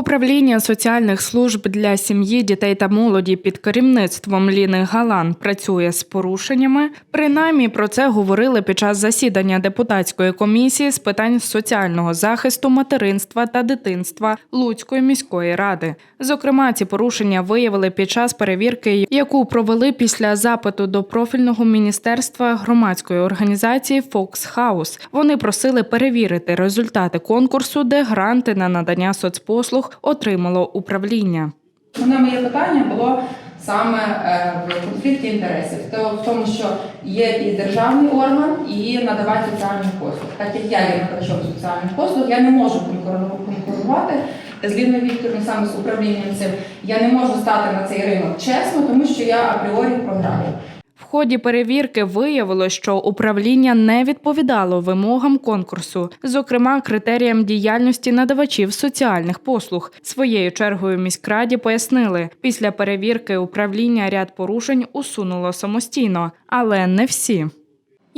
Управління соціальних служб для сім'ї, дітей та молоді під керівництвом Ліни Галан працює з порушеннями. Принаймні про це говорили під час засідання депутатської комісії з питань соціального захисту, материнства та дитинства Луцької міської ради. Зокрема, ці порушення виявили під час перевірки, яку провели після запиту до профільного міністерства громадської організації House. Вони просили перевірити результати конкурсу, де гранти на надання соцпослуг отримало управління. Основне моє питання було саме е, в конфлікті інтересів, то в тому, що є і державний орган, і надавати соціальних послуг. Так як я є надавачом соціальних послуг, я не можу конкурувати з Ліною Вікторівною саме з управлінням цим. Я не можу стати на цей ринок чесно, тому що я апріорі програю. Ході перевірки виявилось, що управління не відповідало вимогам конкурсу, зокрема критеріям діяльності надавачів соціальних послуг. Своєю чергою міськраді пояснили, після перевірки управління ряд порушень усунуло самостійно, але не всі.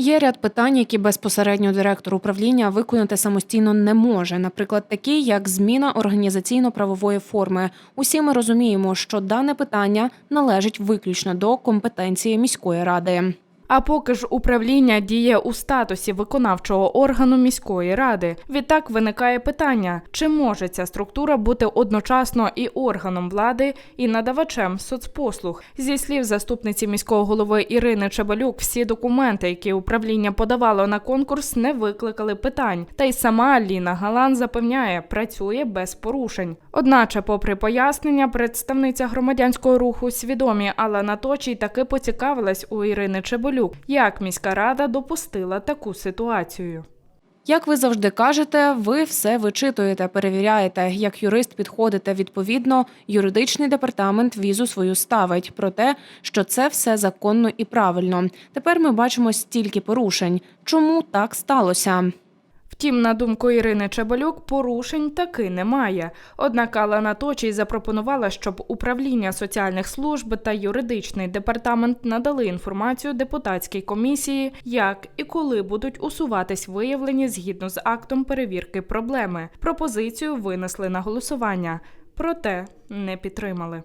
Є ряд питань, які безпосередньо директор управління виконати самостійно не може. Наприклад, такі як зміна організаційно-правової форми. Усі ми розуміємо, що дане питання належить виключно до компетенції міської ради. А поки ж управління діє у статусі виконавчого органу міської ради. Відтак виникає питання: чи може ця структура бути одночасно і органом влади, і надавачем соцпослуг? Зі слів заступниці міського голови Ірини Чебалюк, всі документи, які управління подавало на конкурс, не викликали питань. Та й сама Ліна Галан запевняє, працює без порушень. Одначе, попри пояснення, представниця громадянського руху свідомі Алла Наточій таки поцікавилась у Ірини Чебалюк, як міська рада допустила таку ситуацію. Як ви завжди кажете, ви все вичитуєте, перевіряєте. Як юрист підходите відповідно, юридичний департамент візу свою ставить про те, що це все законно і правильно. Тепер ми бачимо стільки порушень. Чому так сталося? Втім, на думку Ірини Чебалюк, порушень таки немає. Однак Алла Наточій запропонувала, щоб управління соціальних служб та юридичний департамент надали інформацію депутатській комісії, як і коли будуть усуватись виявлені згідно з актом перевірки проблеми. Пропозицію винесли на голосування, проте не підтримали.